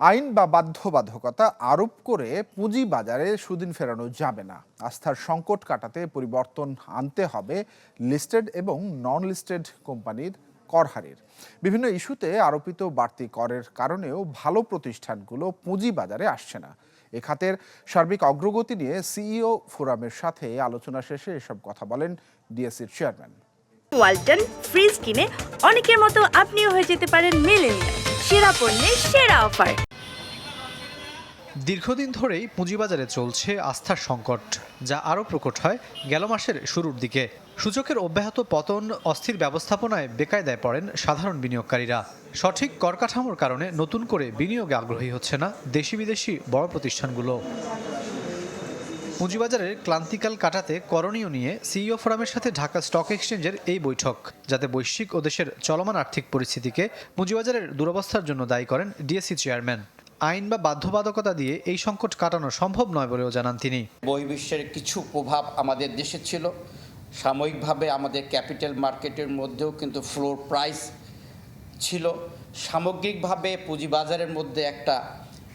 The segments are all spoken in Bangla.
আইন বা বাধ্যবাধকতা আরোপ করে পুঁজি বাজারে সুদিন ফেরানো যাবে না। আস্থার সংকট কাটাতে পরিবর্তন আনতে হবে লিস্টেড এবং নন লিস্টেড কোম্পানির কর হারের বিভিন্ন ইস্যুতে আরোপিত বাড়তি করের কারণেও ভালো প্রতিষ্ঠানগুলো পুঁজি বাজারে আসছে না। এ খাতের সার্বিক অগ্রগতি নিয়ে সিইও ফোরামের সাথে আলোচনা শেষে এসব কথা বলেন ডিএসসির চেয়ারম্যান। ওয়ালটন ফ্রিজ কিনে অনেকের মতো আপনিও হয়ে যেতে পারেন মেলেনিয়া সেরা পণ্যের সেরা অফার। দীর্ঘদিন ধরেই পুঁজিবাজারে চলছে আস্থার সংকট, যা আরও প্রকট হয় গেল মাসের শুরুর দিকে। সূচকের অব্যাহত পতন অস্থির ব্যবস্থাপনায় বেকায়দায় পড়েন সাধারণ বিনিয়োগকারীরা। সঠিক কর কাঠামোর কারণে নতুন করে বিনিয়োগে আগ্রহী হচ্ছে না দেশি বিদেশি বড় প্রতিষ্ঠানগুলো। পুঁজিবাজারের ক্লান্তিকাল কাটাতে করণীয় নিয়ে সিইও ফোরামের সাথে ঢাকা স্টক এক্সচেঞ্জের এই বৈঠক, যাতে বৈশ্বিক ও দেশের চলমান আর্থিক পরিস্থিতিকে পুঁজিবাজারের দুরবস্থার জন্য দায়ী করেন ডিএসসি চেয়ারম্যান। আইন বা বাধ্যবাধকতা দিয়ে এই সংকট কাটানো সম্ভব নয় বলেও জানান তিনি। বহির্বিশ্বের কিছু প্রভাব আমাদের দেশে ছিল। সাময়িকভাবে আমাদের ক্যাপিটাল মার্কেটের মধ্যেও কিন্তু ফ্লোর প্রাইস ছিল। সামগ্রিকভাবে পুঁজিবাজারের মধ্যে একটা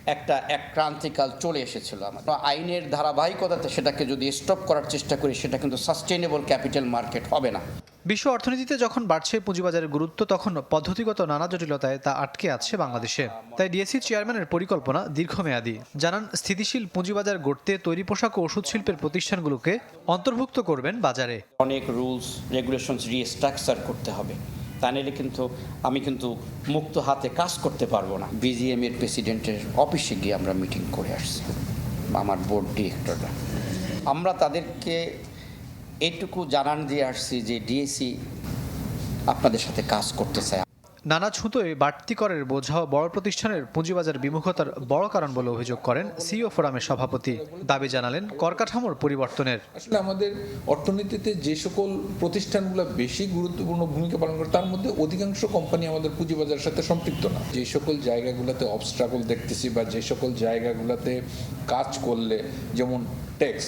একটা এক ক্রান্তিকাল চলে এসেছিল আমার আইনের ধারাবাহিকতাতে সেটাকে যদি স্টপ করার চেষ্টা করি, সেটা কিন্তু সাস্টেনেবল ক্যাপিটাল মার্কেট হবে না। বিশ্ব অর্থনীতিতে যখন বাড়ছে পুঁজিবাজারের গুরুত্ব, তখন পদ্ধতিগত নানা জটিলতায় তা আটকে আছে বাংলাদেশে। তাই ডিএসসি চেয়ারম্যানের পরিকল্পনা দীর্ঘমেয়াদী। জানান, স্থিতিশীল পুঁজিবাজার গড়তে তৈরি পোশাক ও ওষুধ শিল্পের প্রতিষ্ঠানগুলোকে অন্তর্ভুক্ত করবেন বাজারে। অনেক রুলস, রেগুলেশনস রিস্ট্রাকচার করতে হবে। তা নিলে কিন্তু আমি কিন্তু মুক্ত হাতে কাজ করতে পারব না। বিজিএম এর প্রেসিডেন্টের অফিসে গিয়ে আমরা মিটিং করে আসছি, আমার বোর্ড ডিরেক্টররা। আমরা তাদেরকে এইটুকু জানান দিয়ে আসছি যে ডিএসি আপনাদের সাথে কাজ করতে চায়। নানা ছুতোয় বাড়তি করের বোঝাও বড় প্রতিষ্ঠানের পুঁজিবাজার বিমুখতার বড় কারণ বলে অভিযোগ করেন সিও ফোরামের সভাপতি। দাবি জানালেন কর কাঠামোর পরিবর্তনের। আসলে আমাদের অর্থনীতিতে যে সকল প্রতিষ্ঠানগুলো বেশি গুরুত্বপূর্ণ ভূমিকা পালন করে তার মধ্যে অধিকাংশ কোম্পানি আমাদের পুঁজিবাজারের সাথে সম্পৃক্ত না। যে সকল জায়গাগুলোতে অবস্ট্রাগল দেখতেছি বা যে সকল জায়গাগুলোতে কাজ করলে যেমন ট্যাক্স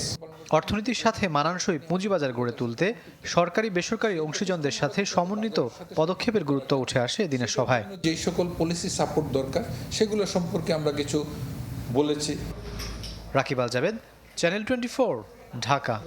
অর্থনীতির সাথে মানানসই পুঁজিবাজার গড়ে তুলতে সরকারি বেসরকারি অংশীজনদের সাথে সমন্বিত পদক্ষেপের গুরুত্ব উঠে আসে এদিনের সভায়। যে সকল পলিসি সাপোর্ট দরকার সেগুলো সম্পর্কে আমরা কিছু বলেছি। Rakib Al Jabed channel twenty Dhaka.